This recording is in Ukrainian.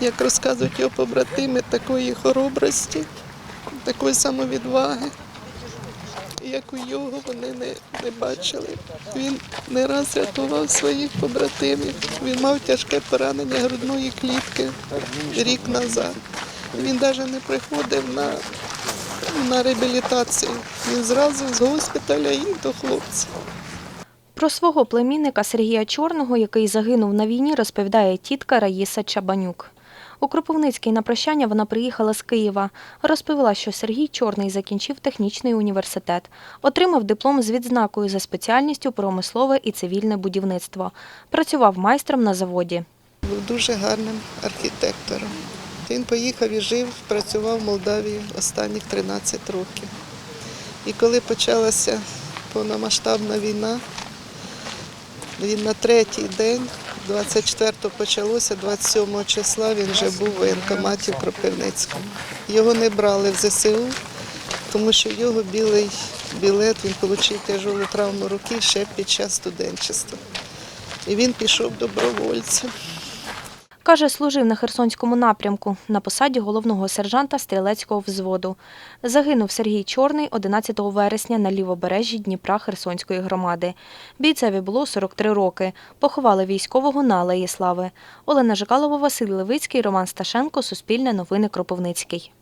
як розказують його побратими, такої хоробрості, такої самовідваги, як у його вони не, не бачили. Він не раз рятував своїх побратимів. Він мав тяжке поранення грудної клітки рік назад. Він навіть не приходив на, на реабілітацію. Він зразу з госпіталя і до хлопців. Про свого племінника Сергія Чорного, який загинув на війні, розповідає тітка Раїса Чабанюк. У Кропивницький на прощання вона приїхала з Києва. Розповіла, що Сергій Чорний закінчив технічний університет, отримав диплом з відзнакою за спеціальністю промислове і цивільне будівництво. Працював майстром на заводі. Був дуже гарним архітектором. Він поїхав і жив, працював в Молдавії останніх 13 років. І коли почалася повномасштабна війна, він на третій день, 24-го почалося, 27 числа він вже був в воєнкоматі в Кропивницькому. Його не брали в ЗСУ, тому що його білий білет, він отримав тяжелу травму руки ще під час студенчества. І він пішов добровольцем. Каже, служив на Херсонському напрямку на посаді головного сержанта стрілецького взводу. Загинув Сергій Чорний 11 вересня на лівобережжі Дніпра Херсонської громади. Бійцеві було 43 роки. Поховали військового на Алеї Слави. Олена Жикалова, Василь Левицький, Роман Сташенко, Суспільне новини Кропивницький.